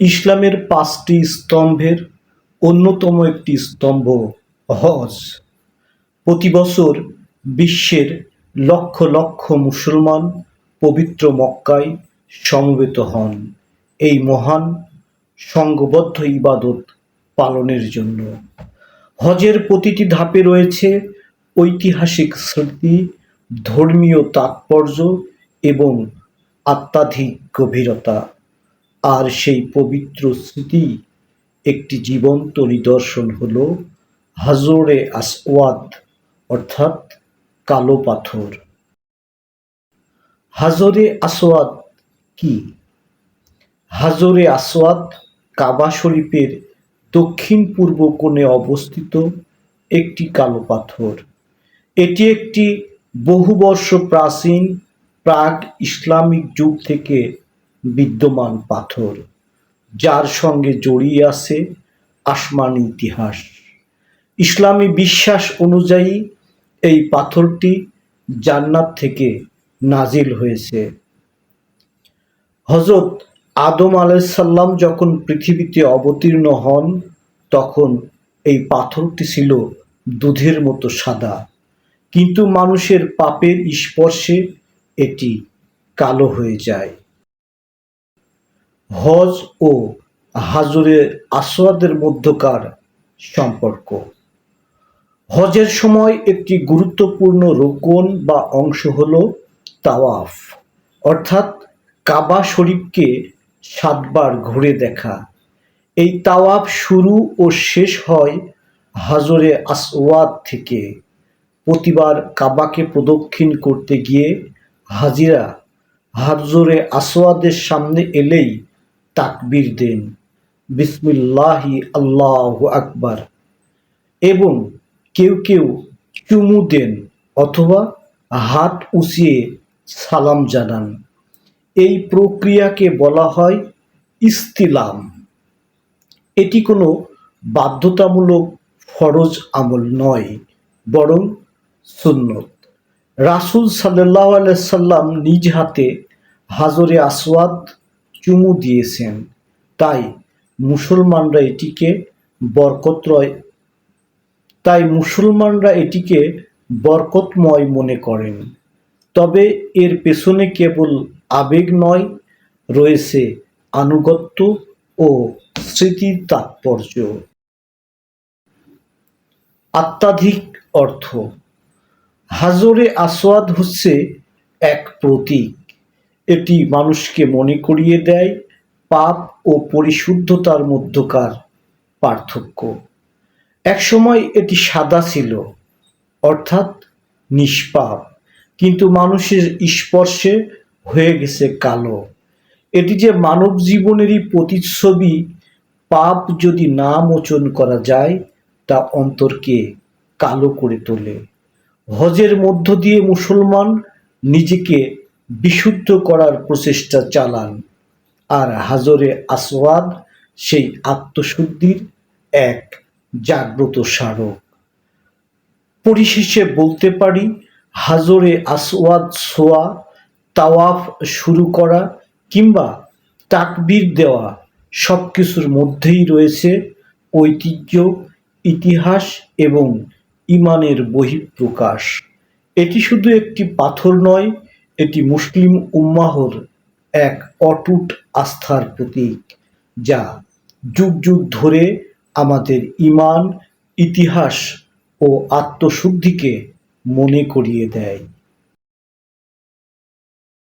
ইসলামের পাঁচটি স্তম্ভের অন্যতম একটি স্তম্ভ হজ। প্রতি বছর বিশ্বের লক্ষ লক্ষ মুসলমান পবিত্র মক্কায় সমবেত হন এই মহান সংঘবদ্ধ ইবাদত পালনের জন্য। হজের প্রতিটি ধাপে রয়েছে ঐতিহাসিক স্মৃতি, ধর্মীয় তাৎপর্য এবং আত্মাধিক গভীরতা। আর সেই পবিত্র স্মৃতি একটি জীবন্ত নিদর্শন হল হাজরে আসওয়াদ, অর্থাৎ কালো পাথর। হাজরে আসওয়াদ কি? হাজরে আসওয়াদ কাবা শরীফের দক্ষিণ পূর্ব কোণে অবস্থিত একটি কালো পাথর। এটি একটি বহু বর্ষ প্রাচীন প্রাক ইসলামিক যুগ থেকে বিদ্যমান পাথর, যার সঙ্গে জড়িয়ে আছে আসমানি ইতিহাস। ইসলামী বিশ্বাস অনুযায়ী এই পাথরটি জান্নাত থেকে নাজিল হয়েছে। হজরত আদম আলাইসাল্লাম যখন পৃথিবীতে অবতীর্ণ হন, তখন এই পাথরটি ছিল দুধের মতো সাদা। কিন্তু মানুষের পাপের স্পর্শে এটি কালো হয়ে যায়। হজ ও হাজরে আসওয়াদের মধ্যকার সম্পর্ক। হজের সময় একটি গুরুত্বপূর্ণ রোকন বা অংশ হল তাওয়াফ, অর্থাৎ কাবা শরীফকে সাতবার ঘুরে দেখা। এই তাওয়াফ শুরু ও শেষ হয় হাজরে আসওয়াদ থেকে। প্রতিবার কাবাকে প্রদক্ষিণ করতে গিয়ে হাজিরা হাজরে আসওয়াদের সামনে এলেই তাকবীর দেন। বিসমিল্লাহি আল্লাহ আকবার। এবং কেউ কেউ চুমু দেন অথবা হাত উঁচিয়ে সালাম জানান। এই প্রক্রিয়াকে বলা হয় ইস্তিলাম। এটি কোনো বাধ্যতামূলক ফরজ আমল নয়, বরং সুন্নত। রাসুল সাল্লাহ সাল্লাম নিজ হাতে হাজরে আসওয়াদ চুমু দিয়েছেন। তাই মুসলমানরা এটিকে বরকতরয় তাই মুসলমানরা এটিকে বরকতময় মনে করেন। তবে এর পেছনে কেবল আবেগ নয়, রয়েছে আনুগত্য ও স্মৃতির তাৎপর্য। আত্মাধিক অর্থ। হাজরে আসওয়াদ হচ্ছে এক প্রতীক। এটি মানুষকে মনে করিয়ে দেয় পাপ ও পরিশুদ্ধতার মধ্যকার পার্থক্য। একসময় এটি সাদা ছিল, অর্থাৎ নিষ্পাপ, কিন্তু মানুষের স্পর্শে হয়ে গেছে কালো। এটি যে মানব জীবনেরই প্রতিচ্ছবি, পাপ যদি না মোচন করা যায়, তা অন্তরকে কালো করে তোলে। হজের মধ্য দিয়ে মুসলমান নিজেকে বিশুদ্ধ করার প্রচেষ্টা চালান। আর হাজরে আসওয়াদ সেই আত্মশুদ্ধির এক জাগ্রত স্মারক। পরিশেষে বলতে পারি, হাজরে আসওয়াদ ছোয়া তাওয়াফ শুরু করা কিংবা তাকবির দেওয়া সব কিছুর মধ্যেই রয়েছে ঐতিহ্য, ইতিহাস এবং ইমানের বহিঃপ্রকাশ। এটি শুধু একটি পাথর নয় এটি মুসলিম উম্মাহর এক অটুট আস্থার প্রতীক, যা যুগ যুগ ধরে আমাদের ইমান ইতিহাস ও আত্মশুদ্ধিকে মনে করিয়ে দেয়।